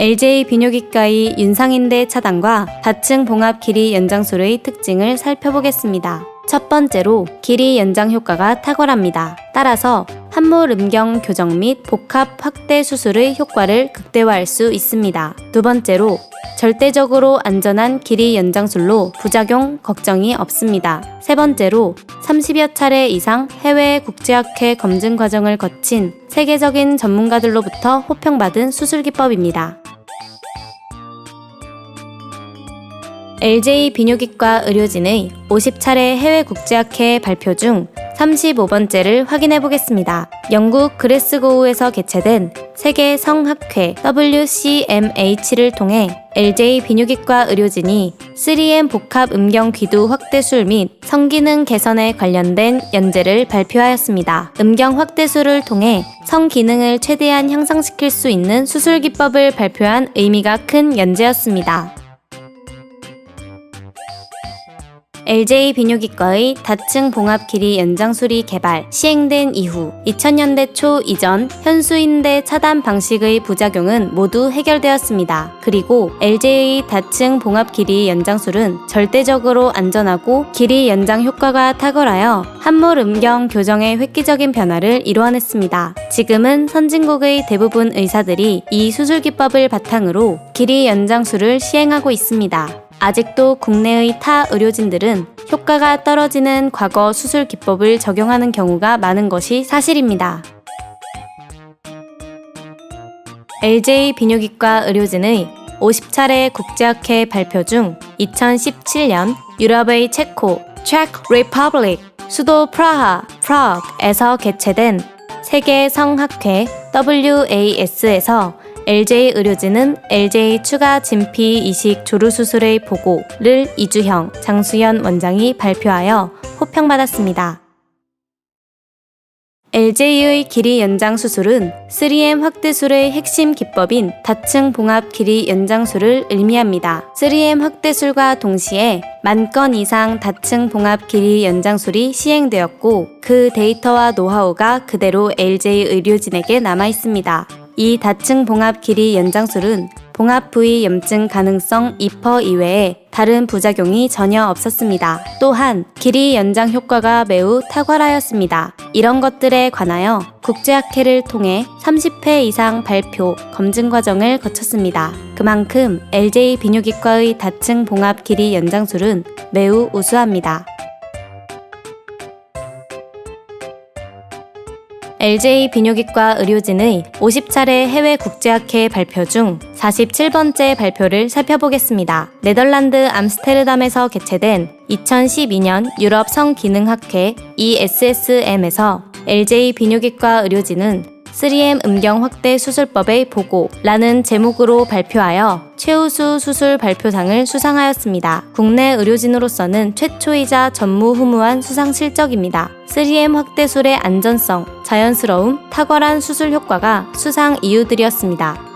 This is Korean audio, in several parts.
LJ 비뇨기과의 윤상인대 차단과 다층 봉합 길이 연장술의 특징을 살펴보겠습니다. 첫 번째로 길이 연장 효과가 탁월합니다. 따라서 함몰 음경 교정 및 복합 확대 수술의 효과를 극대화할 수 있습니다. 두 번째로 절대적으로 안전한 길이 연장술로 부작용 걱정이 없습니다. 세 번째로 30여 차례 이상 해외 국제학회 검증 과정을 거친 세계적인 전문가들로부터 호평받은 수술 기법입니다. LJ 비뇨기과 의료진의 50차례 해외 국제학회 발표 중 35번째를 확인해 보겠습니다. 영국 그레스고우에서 개최된 세계 성학회 WCMH를 통해 LJ 비뇨기과 의료진이 3M 복합 음경 귀두 확대술 및 성기능 개선에 관련된 연재를 발표하였습니다. 음경 확대술을 통해 성기능을 최대한 향상시킬 수 있는 수술 기법을 발표한 의미가 큰 연재였습니다. LJ 비뇨기과의 다층 봉합 길이 연장술이 개발, 시행된 이후 2000년대 초 이전 현수인대 차단 방식의 부작용은 모두 해결되었습니다. 그리고 LJ의 다층 봉합 길이 연장술은 절대적으로 안전하고 길이 연장 효과가 탁월하여 함몰 음경 교정의 획기적인 변화를 이루어냈습니다. 지금은 선진국의 대부분 의사들이 이 수술 기법을 바탕으로 길이 연장술을 시행하고 있습니다. 아직도 국내의 타 의료진들은 효과가 떨어지는 과거 수술 기법을 적용하는 경우가 많은 것이 사실입니다. LJ 비뇨기과 의료진의 50차례 국제학회 발표 중 2017년 유럽의 체코, 체크 리퍼블릭, 수도 프라하, 프라그에서 개최된 세계 성학회 WAS에서 LJ 의료진은 LJ 추가 진피 이식 조루 수술의 보고를 이주형 장수연 원장이 발표하여 호평받았습니다. LJ의 길이 연장 수술은 3M 확대술의 핵심 기법인 다층 봉합 길이 연장술을 의미합니다. 3M 확대술과 동시에 만 건 이상 다층 봉합 길이 연장술이 시행되었고 그 데이터와 노하우가 그대로 LJ 의료진에게 남아 있습니다. 이 다층 봉합 길이 연장술은 봉합 부위 염증 가능성 2% 이외에 다른 부작용이 전혀 없었습니다. 또한 길이 연장 효과가 매우 탁월하였습니다. 이런 것들에 관하여 국제학회를 통해 30회 이상 발표, 검증 과정을 거쳤습니다. 그만큼 LJ 비뇨기과의 다층 봉합 길이 연장술은 매우 우수합니다. LJ 비뇨기과 의료진의 50차례 해외 국제학회 발표 중 47번째 발표를 살펴보겠습니다. 네덜란드 암스테르담에서 개최된 2012년 유럽 성기능학회 ESSM에서 LJ 비뇨기과 의료진은 3M 음경 확대 수술법의 보고라는 제목으로 발표하여 최우수 수술 발표상을 수상하였습니다. 국내 의료진으로서는 최초이자 전무후무한 수상 실적입니다. 3M 확대술의 안전성, 자연스러움, 탁월한 수술 효과가 수상 이유들이었습니다.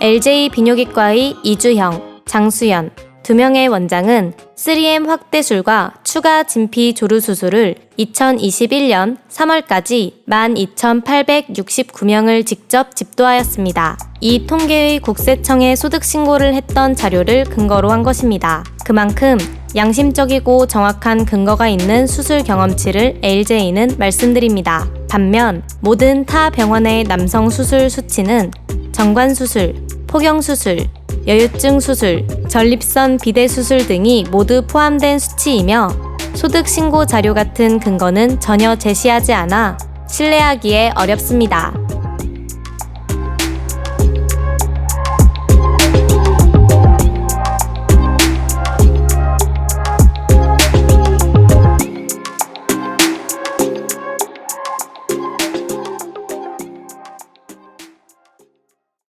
LJ 비뇨기과의 이주형, 장수연, 두 명의 원장은 3M 확대술과 추가 진피 조루 수술을 2021년 3월까지 12,869명을 직접 집도하였습니다. 이 통계의 국세청에 소득 신고를 했던 자료를 근거로 한 것입니다. 그만큼 양심적이고 정확한 근거가 있는 수술 경험치를 LJ는 말씀드립니다. 반면 모든 타 병원의 남성 수술 수치는 정관 수술, 포경 수술, 여유증 수술, 전립선 비대 수술 등이 모두 포함된 수치이며 소득 신고 자료 같은 근거는 전혀 제시하지 않아 신뢰하기에 어렵습니다.